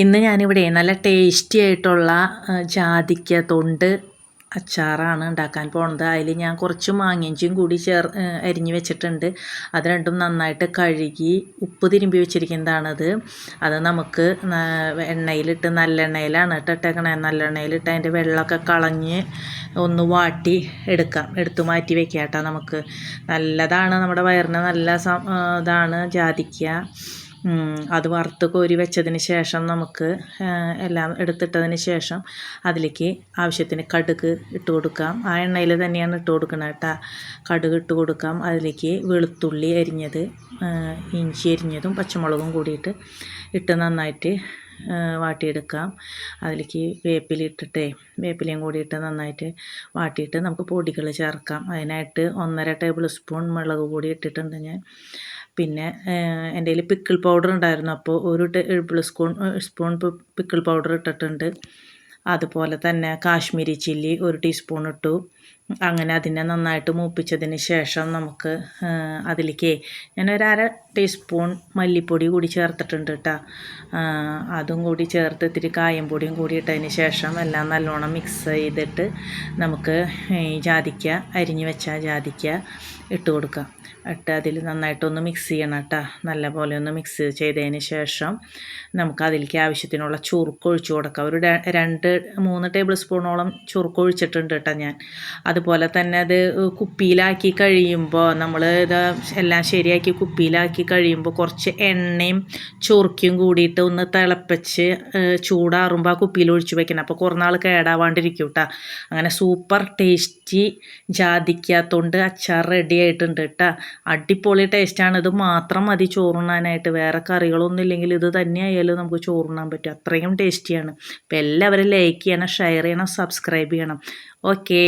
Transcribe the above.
ഇന്ന് ഞാനിവിടെ നല്ല ടേസ്റ്റി ആയിട്ടുള്ള ജാതിക്ക തൊണ്ട് അച്ചാറാണ് ഉണ്ടാക്കാൻ പോണത്. അതിൽ ഞാൻ കുറച്ച് മാങ്ങിഞ്ചിയും കൂടി ചേർ അരിഞ്ഞ് വെച്ചിട്ടുണ്ട്. അത് രണ്ടും നന്നായിട്ട് കഴുകി ഉപ്പ് തിരുമ്പി വെച്ചിരിക്കുന്നതാണത്. അത് നമുക്ക് എണ്ണയിലിട്ട് നല്ലെണ്ണയിലാണ് കേട്ടോ ഇട്ടേക്കണേ. നല്ലെണ്ണയിലിട്ട് അതിന്റെ വെള്ളമൊക്കെ കളഞ്ഞ് ഒന്ന് വാട്ടി എടുക്കാം. എടുത്തു മാറ്റി വെക്കാം കേട്ടോ നമുക്ക്. നല്ലതാണ് നമ്മുടെ വയറിന് നല്ല ഇതാണ് ജാതിക്ക. അത് വറുത്ത് കോരി വെച്ചതിന് ശേഷം നമുക്ക് എല്ലാം എടുത്തിട്ടതിന് ശേഷം അതിലേക്ക് ആവശ്യത്തിന് കടുക് ഇട്ട് കൊടുക്കാം. ആ എണ്ണയിൽ തന്നെയാണ് ഇട്ട് കൊടുക്കുന്നത് കേട്ടോ. കടുക് ഇട്ട് കൊടുക്കാം. അതിലേക്ക് വെളുത്തുള്ളി അരിഞ്ഞത് ഇഞ്ചി അരിഞ്ഞതും പച്ചമുളകും കൂടിയിട്ട് ഇട്ട് നന്നായിട്ട് വാട്ടിയെടുക്കാം. അതിലേക്ക് വേപ്പിലിട്ടിട്ടേ വേപ്പിലയും കൂടിയിട്ട് നന്നായിട്ട് വാട്ടിയിട്ട് നമുക്ക് പൊടികൾ ചേർക്കാം. അതിനായിട്ട് ഒന്നര ടേബിൾ സ്പൂൺ മുളക് പൊടി ഇട്ടിട്ടുണ്ട് ഞാൻ. പിന്നെ എന്റെ കയ്യിൽ പിക്കിൾ പൗഡർ ഉണ്ടായിരുന്നു. അപ്പോൾ ഒരു table spoon spoon pickle powder ഇട്ടിട്ടുണ്ട്. അതുപോലെ തന്നെ കാശ്മീരി ചില്ലി ഒരു ടീസ്പൂൺ ഇട്ടു. അങ്ങനെ അതിനെ നന്നായിട്ട് മൂപ്പിച്ചതിന് ശേഷം നമുക്ക് അതിലേക്ക് ഞാനൊരു അര ടീസ്പൂൺ മല്ലിപ്പൊടി കൂടി ചേർത്തിട്ടുണ്ട് കേട്ടോ. അതും കൂടി ചേർത്ത് ഇത്തിരി കായം പൊടിയും കൂടി ഇട്ടതിന് ശേഷം എല്ലാം നല്ലോണം മിക്സ് ചെയ്തിട്ട് നമുക്ക് ഈ ജാതിക്ക അരിഞ്ഞ് വെച്ച ജാതിക്ക ഇട്ട് കൊടുക്കാം. ഇട്ട് അതിൽ നന്നായിട്ടൊന്ന് മിക്സ് ചെയ്യണം കേട്ടോ. നല്ല പോലെ ഒന്ന് മിക്സ് ചെയ്തതിന് ശേഷം നമുക്ക് അതിലേക്ക് ആവശ്യത്തിനുള്ള ചുറുക്ക് ഒഴിച്ചു കൊടുക്കാം. ഒരു രണ്ട് മൂന്ന് ടേബിൾ സ്പൂണോളം ചുറുക്ക് ഒഴിച്ചിട്ടുണ്ട് കേട്ടോ ഞാൻ. അതുപോലെ തന്നെ അത് കുപ്പിയിലാക്കി കഴിയുമ്പോൾ നമ്മൾ ഇത് എല്ലാം ശരിയാക്കി കുപ്പിയിലാക്കി കഴിയുമ്പോൾ കുറച്ച് എണ്ണയും ചൊറുക്കിയും കൂടിയിട്ട് ഒന്ന് തിളപ്പിച്ച് ചൂടാറുമ്പോൾ ആ കുപ്പിയിൽ ഒഴിച്ചു വെക്കണം. അപ്പോൾ കുറേ നാൾ കേടാവാണ്ടിരിക്കും കേട്ടോ അങ്ങനെ സൂപ്പർ ടേസ്റ്റി ജാതിക്കാത്തോണ്ട് അച്ചാർ റെഡി ആയിട്ടുണ്ട് കേട്ടോ അടിപൊളി ടേസ്റ്റാണ്. ഇത് മാത്രം മതി ചോറുണ്ണാനായിട്ട്. വേറെ കറികളൊന്നും ഇല്ലെങ്കിൽ ഇത് തന്നെയായാലും നമുക്ക് ചോറുണ്ണാൻ പറ്റും. അത്രയും ടേസ്റ്റിയാണ്. അപ്പോൾ എല്ലാവരും ലൈക്ക് ചെയ്യണം ഷെയർ ചെയ്യണം സബ്സ്ക്രൈബ് ചെയ്യണം. ഓക്കേ